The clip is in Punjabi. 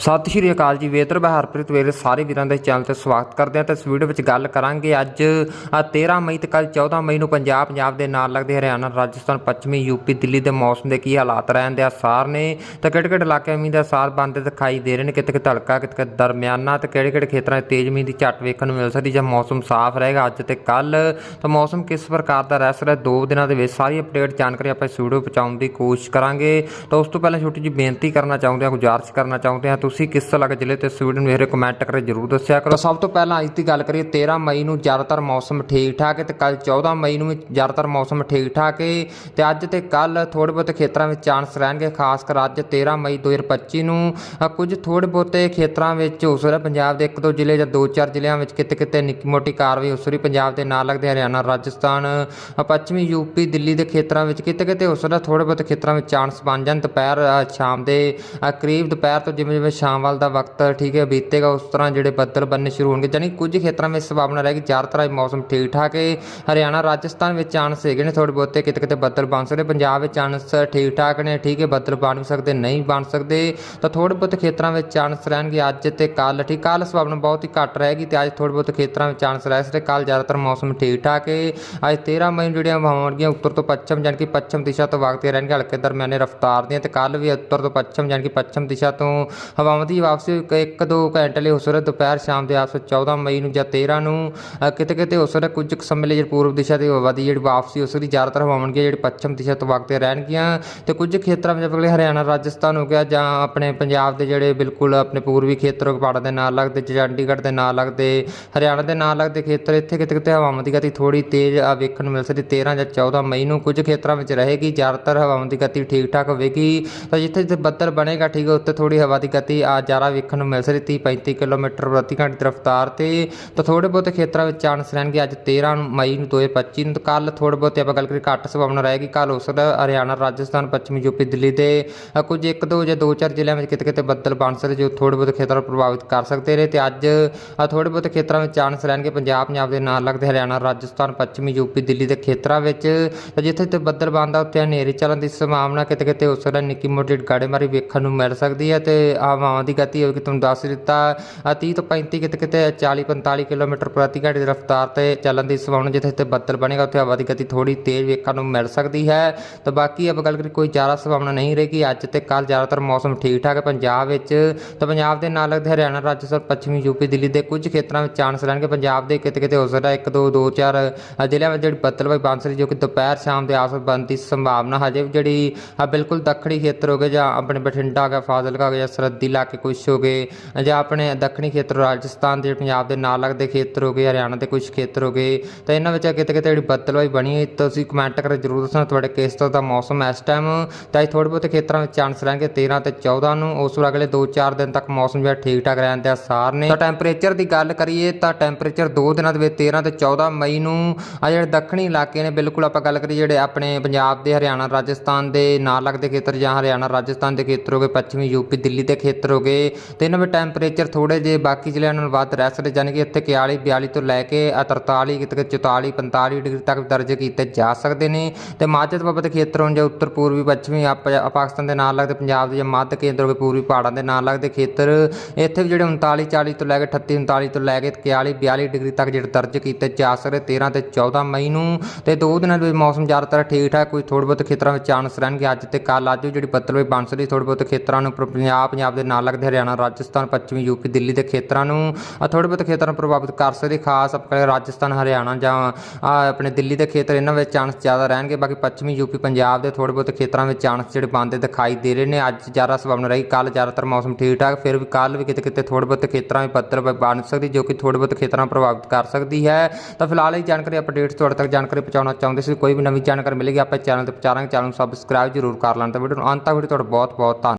ਸਤਿ ਸ਼੍ਰੀ ਅਕਾਲ ਜੀ ਵੇਦਰ ਬਹਾਰਪ੍ਰੀਤ ਵੇਲੇ ਸਾਰੇ ਵੀਰਾਂ ਦੇ ਚੈਨਲ ਤੇ ਸਵਾਗਤ ਕਰਦੇ ਹਾਂ ਤੇ ਇਸ ਵੀਡੀਓ ਵਿੱਚ ਗੱਲ ਕਰਾਂਗੇ ਅੱਜ ਅ, 13 ਮਈ ਤੇ ਕੱਲ 14 ਮਈ ਨੂੰ ਪੰਜਾਬ ਪੰਜਾਬ ਦੇ ਨਾਲ ਲੱਗਦੇ ਹਰਿਆਣਾ ਰਾਜਸਥਾਨ ਪੱਛਮੀ ਯੂਪੀ ਦਿੱਲੀ ਦੇ ਮੌਸਮ ਦੇ ਕੀ ਹਾਲਾਤ ਰਹਿਣ ਦੇ ਆਸਾਰ ਨੇ ਤੇ ਕਿਹੜੇ ਕਿਹੜੇ ਇਲਾਕੇ ਮੀਂਹ ਦੇ ਆਸਾਰ ਬਣਦੇ ਦਿਖਾਈ ਦੇ ਰਹੇ ਨੇ ਕਿਤੇ ਕਿਤੇ ਹਲਕਾ ਕਿਤੇ ਕਿਤੇ ਦਰਮਿਆਨਾ ਤੇ ਕਿਹੜੇ ਕਿਹੜੇ ਖੇਤਰਾਂ 'ਚ ਤੇਜ਼ ਮੀਂਹ ਦੀ ਝੱਟ ਵੇਖਣ ਨੂੰ ਮਿਲ ਸਕਦੀ ਜੇ ਮੌਸਮ ਸਾਫ਼ ਰਹੇਗਾ ਅੱਜ ਤੇ ਕੱਲ ਤਾਂ ਮੌਸਮ ਕਿਸ ਪ੍ਰਕਾਰ ਦਾ ਰਹਿ ਸਕਦਾ ਦੋ ਦਿਨਾਂ ਦੇ ਵਿੱਚ ਸਾਰੀ ਅਪਡੇਟ ਜਾਣਕਾਰੀ ਆਪਾਂ ਇਸ ਵੀਡੀਓ ਪਹੁੰਚਾਉਣ ਦੀ ਕੋਸ਼ਿਸ਼ ਕਰਾਂਗੇ। ਤਾਂ ਉਸ ਤੋਂ ਪਹਿਲਾਂ ਛੋਟੀ ਜਿਹੀ ਬੇਨਤੀ ਕਰਨਾ ਚਾਹੁੰਦੇ ਹਾਂ ਗੁਜ਼ਾਰਿਸ਼ ਕਰਨਾ ਚਾਹੁੰਦੇ ਹਾਂ ਤੁਸੀਂ ਕਿਸ ਅਲੱਗ ਜ਼ਿਲ੍ਹੇ ਤੇ ਇਸ ਨੂੰ ਮੇਰੇ ਕਮੈਂਟ ਕਰਕੇ ਜਰੂਰ ਦੱਸਿਆ ਕਰੋ। ਸਭ ਤੋਂ ਪਹਿਲਾਂ ਅੱਜ ਦੀ ਗੱਲ ਕਰੀਏ 13 ਮਈ ਨੂੰ ਜ਼ਿਆਦਾਤਰ ਮੌਸਮ ਠੀਕ ਠਾਕ ਹੈ ਤੇ ਕੱਲ 14 ਮਈ ਨੂੰ ਜ਼ਿਆਦਾਤਰ ਮੌਸਮ ਠੀਕ ਠਾਕ ਹੈ। ਤੇ ਅੱਜ ਤੇ ਕੱਲ ਥੋੜੇ ਬਹੁਤੇ ਖੇਤਰਾਂ ਵਿੱਚ ਚਾਂਸ ਰਹਿਣਗੇ ਖਾਸ ਕਰ ਅੱਜ 13 ਮਈ 2025 ਨੂੰ। ਕੁਝ ਥੋੜੇ ਬਹੁਤੇ ਖੇਤਰਾਂ ਵਿੱਚ ਹੋ ਸਕਦਾ ਪੰਜਾਬ ਦੇ ਇੱਕ ਦੋ ਜ਼ਿਲ੍ਹੇ ਜਾਂ ਦੋ ਚਾਰ ਜ਼ਿਲ੍ਹਿਆਂ ਵਿੱਚ ਕਿਤੇ ਕਿਤੇ ਨਿੱਕੀ ਮੋਟੀ ਕਾਰਵਾਈ ਹੋ ਸਕਦੀ ਪੰਜਾਬ ਦੇ ਨਾਲ ਲੱਗਦੇ ਹਰਿਆਣਾ ਰਾਜਸਥਾਨ ਅ, ਪੱਛਮੀ ਯੂਪੀ ਦਿੱਲੀ ਦੇ ਖੇਤਰਾਂ ਵਿੱਚ ਕਿਤੇ ਕਿਤੇ ਹੋ ਸਕਦਾ ਥੋੜੇ ਬਹੁਤੇ ਖੇਤਰਾਂ ਵਿੱਚ ਚਾਂਸ ਬਣ ਜਾਣ। ਦੁਪਹਿਰ ਸ਼ਾਮ ਦੇ ਕਰੀਬ ਦੁਪਹਿਰ ਤੋਂ ਜਿਵੇਂ ਜਿਵੇਂ ਸ਼ਾਮ ਵੱਲ ਦਾ ਵਕਤ, ਠੀਕ ਹੈ, ਬੀਤੇਗਾ, ਉਸ ਤਰ੍ਹਾਂ ਜਿਹੜੇ ਬੱਦਲ ਬਣਨੇ ਸ਼ੁਰੂ ਹੋਣਗੇ। ਜਾਨੀ ਕੁਝ ਖੇਤਰਾਂ ਵਿੱਚ ਸੰਭਾਵਨਾ ਰਹੇਗੀ ਜ਼ਿਆਦਾਤਰ ਅੱਜ ਮੌਸਮ ਠੀਕ ਠਾਕ ਹੈ। ਹਰਿਆਣਾ, ਰਾਜਸਥਾਨ ਵਿੱਚ ਚਾਂਸ ਹੈਗੇ ਨੇ ਥੋੜੇ ਬਹੁਤੇ, ਕਿਤੇ ਕਿਤੇ ਬੱਦਲ ਬਣ ਸਕਦੇ। ਪੰਜਾਬ ਵਿੱਚ ਚਾਂਸ ਠੀਕ ਠਾਕ ਨੇ, ਠੀਕ ਹੈ, ਬੱਦਲ ਬਣ ਵੀ ਸਕਦੇ, ਨਹੀਂ ਬਣ ਸਕਦੇ। ਤਾਂ ਥੋੜੇ ਬਹੁਤੇ ਖੇਤਰਾਂ ਵਿੱਚ ਚਾਂਸ ਰਹਿਣਗੇ ਅੱਜ ਤੇ ਕੱਲ ਠੀਕ ਕੱਲ ਸੰਭਾਵਨਾ ਬਹੁਤ ਹੀ ਘੱਟ ਰਹੇਗੀ ਤੇ ਅੱਜ ਥੋੜੇ ਬਹੁਤੇ ਖੇਤਰਾਂ ਵਿੱਚ ਚਾਂਸ ਰਹਿ ਸਕਦੇ ਕੱਲ ਜ਼ਿਆਦਾਤਰ ਮੌਸਮ ਠੀਕ ਠਾਕ ਹੈ। ਅੱਜ 13 ਮਈ ਨੂੰ ਜਿਹੜੀਆਂ ਹੋਣਗੀਆਂ ਉੱਤਰ ਤੋਂ ਪੱਛਮ ਜਾਣੀ ਕਿ ਪੱਛਮ ਦਿਸ਼ਾ ਤੋਂ ਵਗਦੀਆਂ ਰਹਿਣਗੀਆਂ ਹਲਕੇ ਦਰਮਿਆਨੇ ਰਫ਼ਤਾਰ ਦੀਆਂ ਤੇ ਕੱਲ ਵੀ ਉੱਤਰ ਤੋਂ ਪੱਛਮ ਜਾਣੀ ਕਿ ਪੱਛਮ ਦਿਸ਼ਾ ਤੋਂ ਹਵਾ ਹਵਾਵਾਂ ਦੀ ਵਾਪਸੀ ਇੱਕ- ਦੋ ਘੰਟੇ ਲਈ ਹੋ ਸਕਦਾ ਦੁਪਹਿਰ ਸ਼ਾਮ ਦੇ ਆਸ 14 ਮਈ ਨੂੰ ਜਾਂ 13 ਨੂੰ ਕਿਤੇ ਕਿਤੇ ਹੋ ਕੁਝ ਕੁ ਸਮੇਂ ਲਈ ਜਿਹੜੀ ਪੂਰਬ ਦਿਸ਼ਾ ਦੀ ਹਵਾ ਦੀ ਜਿਹੜੀ ਵਾਪਸੀ ਹੋ ਸਕਦੀ ਜ਼ਿਆਦਾਤਰ ਹਵਾਵਾਂ ਜਿਹੜੀ ਪੱਛਮ ਦਿਸ਼ਾ ਤੋਂ ਵਗਦੀਆਂ ਰਹਿਣਗੀਆਂ। ਤੇ ਕੁਝ ਖੇਤਰਾਂ ਵਿੱਚ ਅਗਲੇ ਹਰਿਆਣਾ, ਰਾਜਸਥਾਨ ਹੋ ਗਿਆ ਜਾਂ ਆਪਣੇ ਪੰਜਾਬ ਦੇ ਜਿਹੜੇ ਬਿਲਕੁਲ ਆਪਣੇ ਪੂਰਬੀ ਖੇਤਰ ਪਹਾੜਾਂ ਦੇ ਨਾਲ ਲੱਗਦੇ ਚੰਡੀਗੜ੍ਹ ਦੇ ਨਾਲ ਲੱਗਦੇ, ਹਰਿਆਣਾ ਦੇ ਨਾਲ ਲੱਗਦੇ ਖੇਤਰ, ਇੱਥੇ ਕਿਤੇ ਕਿਤੇ ਹਵਾਵਾਂ ਦੀ ਗਤੀ ਥੋੜੀ ਤੇਜ਼ ਆ ਵੇਖਣ ਨੂੰ ਮਿਲ ਸਕਦੀ। 13 ਜਾਂ 14 ਮਈ ਨੂੰ ਕੁਝ ਖੇਤਰਾਂ ਵਿੱਚ ਰਹੇਗੀ, ਜ਼ਿਆਦਾਤਰ ਹਵਾਵਾਂ ਦੀ ਗਤੀ ਠੀਕ ਠਾਕ ਹੋਵੇਗੀ। ਤਾਂ ਜਿੱਥੇ ਜਿੱਥੇ ਬੱਦਲ ਬਣੇਗਾ, ਠੀਕ ਹੈ, ਉੱਥੇ ਥੋੜੀ ਹਵਾ ਦੀ ਗਤੀ ਆ ਜ਼ਿਆਦਾ ਵੇਖਣ ਨੂੰ ਮਿਲ ਸਕਦੀ 30 35 ਕਿਲੋਮੀਟਰ ਪ੍ਰਤੀ ਘੰਟੇ ਦੀ ਰਫ਼ਤਾਰ ਤੇ ਤਾਂ ਥੋੜੇ ਬਹੁਤੇ ਖੇਤਰਾਂ ਵਿੱਚ ਚਾਂਸ ਰਹਿਣਗੇ। ਅੱਜ 13 ਨੂੰ ਮਈ ਨੂੰ 2025 ਨੂੰ ਕੱਲ ਥੋੜੇ ਬਹੁਤੇ ਆਪਾਂ ਗੱਲ ਕਰੀ ਘੱਟ ਸੰਭਾਵਨਾ ਰਹੇਗੀ। ਕੱਲ ਹੋ ਸਕਦਾ ਹਰਿਆਣਾ ਰਾਜਸਥਾਨ ਪੱਛਮੀ ਯੂਪੀ ਦਿੱਲੀ ਦੇ ਕੁਝ ਇੱਕ ਦੋ ਜਾਂ ਦੋ ਚਾਰ ਜ਼ਿਲ੍ਹਿਆਂ ਵਿੱਚ ਕਿਤੇ ਕਿਤੇ ਬੱਦਲ ਬਣ ਸਕਦੇ ਜੋ ਥੋੜੇ ਬਹੁਤੇ ਖੇਤਰਾਂ ਨੂੰ ਪ੍ਰਭਾਵਿਤ ਕਰ ਸਕਦੇ ਨੇ। ਤੇ ਅੱਜ ਅ, ਥੋੜੇ ਬਹੁਤੇ ਖੇਤਰਾਂ ਵਿੱਚ ਚਾਂਸ ਰਹਿਣਗੇ। ਪੰਜਾਬ ਪੰਜਾਬ ਦੇ ਨਾਲ ਲੱਗਦੇ ਹਰਿਆਣਾ ਰਾਜਸਥਾਨ ਪੱਛਮੀ ਯੂਪੀ ਦਿੱਲੀ ਦੇ ਖੇਤਰਾਂ ਵਿੱਚ। ਤਾਂ ਜਿੱਥੇ ਜਿੱਥੇ ਬੱਦਲ ਬਣਦਾ ਉੱਥੇ ਹਨੇਰੀ ਚੱਲਣ ਦੀ ਸੰਭਾਵਨਾ ਕਿਤੇ ਕਿਤੇ ਹੋ ਸਕਦਾ। ਨਿੱਕੀ ਮੋਟੀ ਗਾੜੇਮਾਰੀ ਵੇਖਣ ਨੂੰ ਮਿਲ ਸਕਦੀ ਹੈ ਤੇ ਹਵਾਵਾਂ ਦੀ ਗਤੀ ਹੋਵੇਗੀ ਤੁਹਾਨੂੰ ਦੱਸ ਦਿੱਤਾ। ਅ, 30 ਤੋਂ 35 ਕਿਤੇ ਕਿਤੇ 40 45 ਕਿਲੋਮੀਟਰ ਪ੍ਰਤੀ ਘੰਟੇ ਦੀ ਰਫ਼ਤਾਰ ਤੇ ਚੱਲਣ ਦੀ ਸੰਭਾਵਨਾ ਜਿੱਥੇ ਜਿੱਥੇ ਬੱਦਲ ਬਣੇਗਾ ਉੱਥੇ ਹਵਾ ਦੀ ਗਤੀ ਥੋੜੀ ਤੇਜ਼ ਵੇਖਣ ਨੂੰ ਮਿਲ ਸਕਦੀ ਹੈ। ਤਾਂ ਬਾਕੀ ਆਪਾਂ ਗੱਲ ਕਰੀ ਕੋਈ ਜ਼ਿਆਦਾ ਸੰਭਾਵਨਾ ਨਹੀਂ ਰਹੇਗੀ। ਅੱਜ ਤੇ ਕੱਲ ਜ਼ਿਆਦਾਤਰ ਮੌਸਮ ਠੀਕ ਠਾਕ ਹੈ ਪੰਜਾਬ ਵਿੱਚ। ਤਾਂ ਪੰਜਾਬ ਦੇ ਨਾਲ ਲੱਗਦੇ ਹਰਿਆਣਾ ਰਾਜਸਥਾਨ ਪੱਛਮੀ ਯੂਪੀ ਦਿੱਲੀ ਦੇ ਕੁਝ ਖੇਤਰਾਂ ਵਿੱਚ ਚਾਂਸ ਰਹਿਣਗੇ। ਪੰਜਾਬ ਦੇ ਕਿਤੇ ਕਿਤੇ ਹੋ ਸਕਦਾ ਇੱਕ ਦੋ ਦੋ ਚਾਰ ਅ, ਜ਼ਿਲ੍ਹਿਆਂ ਵਿੱਚ ਜਿਹੜੀ ਬੱਦਲਬਾਈ ਬਾਂਸਰੀ ਜੋ ਕਿ ਦੁਪਹਿਰ ਸ਼ਾਮ ਦੇ ਆਸ ਬਣਨ ਦੀ ਸੰਭਾਵਨਾ ਹਜੇ ਵੀ ਜਿਹੜੀ ਬਿਲਕੁਲ ਦੱਖਣੀ ਖੇਤਰ ਹੋ ਗਏ ਜਾਂ ਆਪਣੇ ਬਠਿੰਡਾ ਹੋ ਗਿਆ ਫਾਜ਼ਿਲਕਾ ਹੋ ਗਿਆ ਜਾਂ ਸਰਹੱਦੀ ਇਲਾਕੇ ਕੁਝ ਹੋ ਗਏ, ਜਾਂ ਆਪਣੇ ਦੱਖਣੀ ਖੇਤਰ, ਰਾਜਸਥਾਨ ਦੇ ਪੰਜਾਬ ਦੇ ਨਾਲ ਲੱਗਦੇ ਖੇਤਰ ਹੋ ਗਏ, ਹਰਿਆਣਾ ਦੇ ਕੁਝ ਖੇਤਰ ਹੋ ਗਏ, ਤਾਂ ਇਹਨਾਂ ਵਿੱਚ ਕਿਤੇ ਕਿਤੇ ਜਿਹੜੀ ਬੱਦਲਬਾਈ ਬਣੀ ਹੋਈ, ਤੁਸੀਂ ਕਮੈਂਟ ਕਰਕੇ ਜਰੂਰ ਦੱਸਣਾ ਤੁਹਾਡੇ ਕਿਸ ਤਰ੍ਹਾਂ ਦਾ ਮੌਸਮ ਇਸ ਟਾਈਮ ਤਾਂ ਥੋੜੇ ਬਹੁਤੇ ਖੇਤਰਾਂ ਵਿੱਚ ਚਾਂਸ ਰਹਿਣਗੇ 13 ਤੇ 14 ਨੂੰ, ਉਸ ਤੋਂ ਅਗਲੇ 2-4 ਦਿਨ ਤੱਕ ਮੌਸਮ ਜਿਹੜਾ ਠੀਕ ਠਾਕ ਰਹਿਣ ਦੇ ਆਸਾਰ ਨੇ। ਤਾਂ ਟੈਂਪਰੇਚਰ ਦੀ ਗੱਲ ਕਰੀਏ, ਤਾਂ ਟੈਂਪਰੇਚਰ 2 ਦਿਨਾਂ ਦੇ ਵਿੱਚ 13 ਤੇ 14 ਮਈ ਨੂੰ, ਆ ਜਿਹੜੇ ਦੱਖਣੀ ਇਲਾਕੇ ਨੇ, ਬਿਲਕੁਲ ਆਪਾਂ ਗੱਲ ਕਰੀਏ ਜਿਹੜੇ ਆਪਣੇ ਪੰਜਾਬ ਦੇ, ਹਰਿਆਣਾ, ਰਾਜਸਥਾਨ ਦੇ ਨਾਲ ਲੱਗਦੇ ਖੇਤਰ ਜਾਂ ਹਰਿਆਣਾ, ਰਾਜਸਥਾਨ ਦੇ ਖੇਤਰ ਹੋ ਗਏ, ਪੱਛਮੀ ਯੂਪੀ ਦਿੱਲੀ ਦੇ ਖੇਤਰ ਹੋ ਗਏ। ਤੇ ਇਹਨਾਂ ਵਿੱਚ ਟੈਂਪਰੇਚਰ ਥੋੜੇ ਜੇ ਬਾਕੀ ਜ਼ਿਲ੍ਹਿਆਂ ਨਾਲੋਂ ਵੱਧ ਰਹਿ ਸਕਦੇ ਜਾਨੀ ਕਿ ਇੱਥੇ 41 42 ਤੋਂ ਲੈ ਕੇ ਅ 43 ਕਿਤੇ ਕਿਤੇ 44 45 ਡਿਗਰੀ ਤੱਕ ਦਰਜ ਕੀਤੇ ਜਾ ਸਕਦੇ ਨੇ। ਤੇ ਮਾਝੇ ਬਾਬਤ ਖੇਤਰ ਹੋਣ ਉੱਤਰ ਪੂਰਬੀ, ਪੱਛਮੀ ਪਾਕਿਸਤਾਨ ਦੇ ਨਾਲ ਲੱਗਦੇ ਪੰਜਾਬ ਦੇ ਜਾਂ ਮੱਧ ਕੇਂਦਰ ਹੋ ਗਏ ਪੂਰਬੀ ਪਹਾੜਾਂ ਦੇ ਨਾਲ ਲੱਗਦੇ ਖੇਤਰ, ਇੱਥੇ ਵੀ ਜਿਹੜੇ 39 40 ਤੋਂ ਲੈ ਕੇ 38 39 ਤੋਂ ਲੈ ਕੇ 41 42 ਡਿਗਰੀ ਤੱਕ ਜਿਹੜੇ ਦਰਜ ਕੀਤੇ ਜਾ ਸਕਦੇ 13 ਤੇ 14 ਮਈ ਨੂੰ। ਤੇ ਦੋ ਦਿਨਾਂ ਦੇ ਮੌਸਮ ਜ਼ਿਆਦਾਤਰ ਠੀਕ ਠਾਕ ਕੋਈ ਥੋੜ੍ਹੇ ਬਹੁਤ ਖੇਤਰਾਂ ਵਿੱਚ ਚਾਂਸ ਰਹਿਣਗੇ। ਅੱਜ ਤੇ ਕੱਲ ਅੱਜ ਵੀ ਜਿਹੜੀ ਬੱਦਲਬਾਈ ਬਣ ਸਕਦੀ ਥੋੜ੍ਹੇ ਬਹੁਤ ਖੇਤਰਾਂ ਨੂੰ ਪਰ- ਪੰਜਾਬ ਪੰਜਾਬ ਦੇ ਨਾਲ ਲੱਗਦੇ ਹਰਿਆਣਾ, ਰਾਜਸਥਾਨ, ਪੱਛਮੀ, ਯੂਪੀ, ਦਿੱਲੀ ਦੇ ਖੇਤਰਾਂ ਨੂੰ ਆ ਥੋੜ੍ਹੇ ਬਹੁਤ ਖੇਤਰਾਂ ਨੂੰ ਪ੍ਰਭਾਵਿਤ ਕਰ ਸਕਦੇ ਖਾਸ ਆਪਣੇ ਰਾਜਸਥਾਨ, ਹਰਿਆਣਾ ਜਾਂ ਆਪਣੇ ਦਿੱਲੀ ਦੇ ਖੇਤਰ, ਇਹਨਾਂ ਵਿੱਚ ਚਾਂਸ ਜ਼ਿਆਦਾ ਰਹਿਣਗੇ। ਬਾਕੀ ਪੱਛਮੀ, ਯੂਪੀ, ਪੰਜਾਬ ਦੇ ਥੋੜ੍ਹੇ ਬਹੁਤ ਖੇਤਰਾਂ ਵਿੱਚ ਚਾਂਸ ਜਿਹੜੇ ਬਣਦੇ ਦਿਖਾਈ ਦੇ ਰਹੇ ਨੇ। ਅੱਜ ਜ਼ਿਆਦਾ ਸੰਭਾਵਨਾ ਰਹੀ। ਕੱਲ ਜ਼ਿਆਦਾਤਰ ਮੌਸਮ ਠੀਕ ਠਾਕ ਫਿਰ ਵੀ ਕੱਲ ਵੀ ਕਿਤੇ ਕਿਤੇ ਥੋੜ੍ਹੇ ਬਹੁਤ ਖੇਤਰਾਂ ਵਿੱਚ ਬੱਦਲ ਬਣ ਸਕਦੀ, ਜੋ ਕਿ ਥੋੜ੍ਹੇ ਬਹੁਤ ਖੇਤਰਾਂ ਪ੍ਰਭਾਵਿਤ ਕਰ ਸਕਦੀ ਹੈ। ਤਾਂ ਫਿਲਹਾਲ ਇਹ ਜਾਣਕਾਰੀ ਅਪਡੇਟਸ ਤੁਹਾਡੇ ਤੱਕ ਜਾਣਕਾਰੀ ਪਹੁੰਚਾਉਣਾ ਚਾਹੁੰਦੇ ਸੀ। ਕੋਈ ਵੀ ਨਵੀਂ ਜਾਣਕਾਰੀ ਮਿਲੇਗੀ, ਆਪਾਂ ਚੈਨਲ ਤੇ ਪਹੁੰਚਾਵਾਂਗੇ ਚੈਨਲ ਨੂੰ ਸਬਸਕ੍ਰਾਈਬ ਜ਼ਰੂਰ ਕਰ ਲੈਣ। ਤੇ ਵੀਡੀਓ ਨੂੰ ਅੰਤ ਤੱਕ ਵੀਡੀਓ ਤੁਹਾਡਾ ਬਹੁਤ ਬਹੁਤ ਧੰਨਵਾਦ